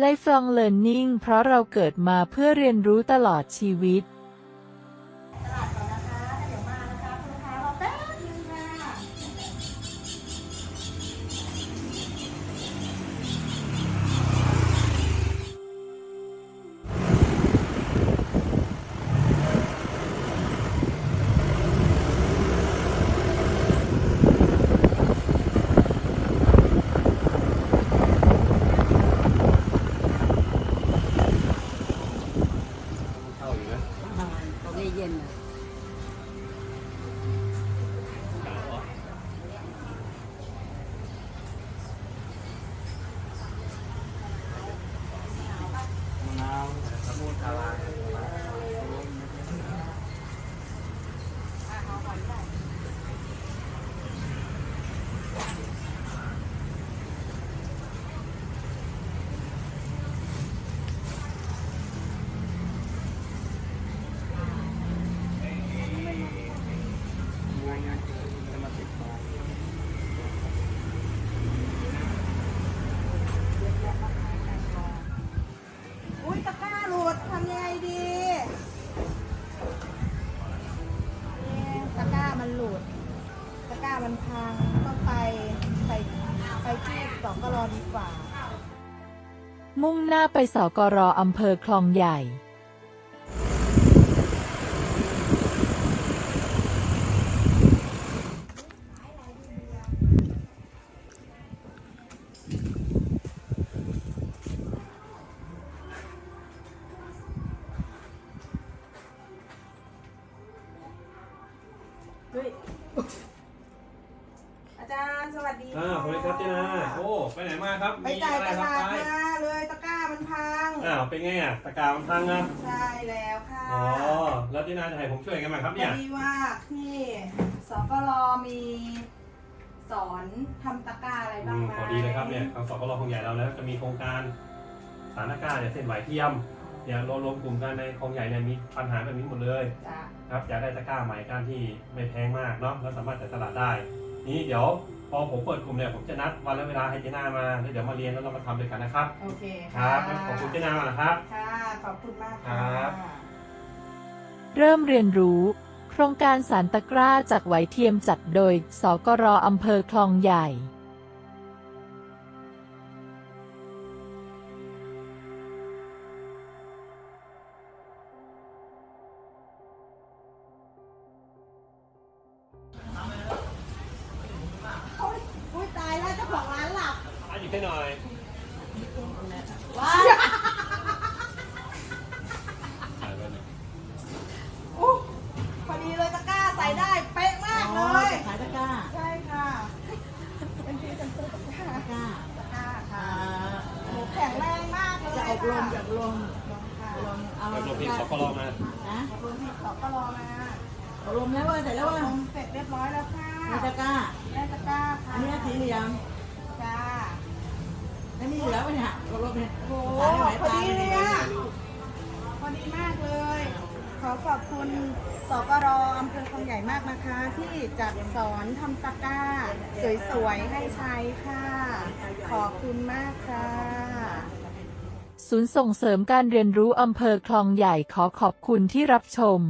Lifelong Learning เพราะเราเกิดมาเพื่อเรียนรู้ตลอดชีวิต เขาได้เย็นอะ มะนาวสมุนไพรจะมาติดต่อ อุ้ยตะกร้าหลุดทำยังไงดีเอ๊ะตะกร้ามันหลุด ตะกร้ามันพังต้องไปไปไปที่สองก รอดีกว่า มุ่งหน้าไปสกรอำเภอคลองใหญ่เฮ้ย จารย์สวัสดีอ่าสวัสดีครับเจนาโอ้ไปไหนมาครับไปจ่ายมีตอะไรลาดครับไปมาเลยตะกร้ามันพัง อ้าวเป็นไงอะตะกร้ามันพังอะใช่แล้วค่ะอ๋อแล้วเจนาจะให้ผมช่วยไงบ้างครับพเนี่อยดีว่าที่สกรมีสอนทำตะกร้าอะไรอืบ้างมไหมพอดีเลยครับเนี่ยทางสกลของใหญ่เราแล้วจะมีโครงการสารกร้าเนี่ยเส้นไหวเทียมเนี่ยรวมรวมกลุ่มกันในคลองใหญ่เนี่ยมีปัญหาแบบนี้หมดเลยจ้ะครับอยากได้ตะกร้าใหม่การที่ไม่แพงมากเนาะแล้วสามารถจัดตลาดได้ นี่เดี๋ยวพอผมเปิดกลุ่มเนี่ยผมจะนัดวันและเวลาให้เจนามาแล้วเดี๋ยวมาเรียนแล้วเรามาทำด้วยกันนะครับ โอเคคค่ะรับงั้นขอบคุณเจนามากนะครับ ค่ะ ขอบคุณมากครัค่ะบเริ่มเรียนรู้ โครงการสารตะกร้าจากไหวเทียมจัดโดย สกรอำเภอคลองใหญ่ ให้หน่อยว้าถ่ายไว้หน่อยอู้พอดีเลยตะกร้าใส่ได้เป๊ะมากเลย ขายตะกร้าใช่ค่ะเป็นพรีเซนเตอร์ตะกร้าตะกร้าตะกร้าอ่าค่ะโอ้แข็งแรงมากเลยจะอบรมจะอบรมค่ะอบรมเอาแล้วลงที่สกลมานะอบรมที่สกรมาอบรมแล้วเว่าเสร็จแล้วอบเว่ารมเสร็จเรียบร้อยแล้วค่ะมีตะกร้าได้ตะกร้าค่ะอันนี้สีเหลืองจ้า อันนี้เหลือปะเนี่ยอบรมเนี่ยโอ้โหขายไหวพอตาดีไม่เลได้ยอะพอดีมากเลย ขอขอบคุณสกรอำเภอคลองใหญ่มากนะคะ ที่จัดสอนทำตะกร้า สวยๆ ให้ใช้ค่ะ ขอบคุณมากค่ะศูนย์ส่งเสริมการเรียนรู้อำเภอคลองใหญ่ขอขอบคุณที่รับชม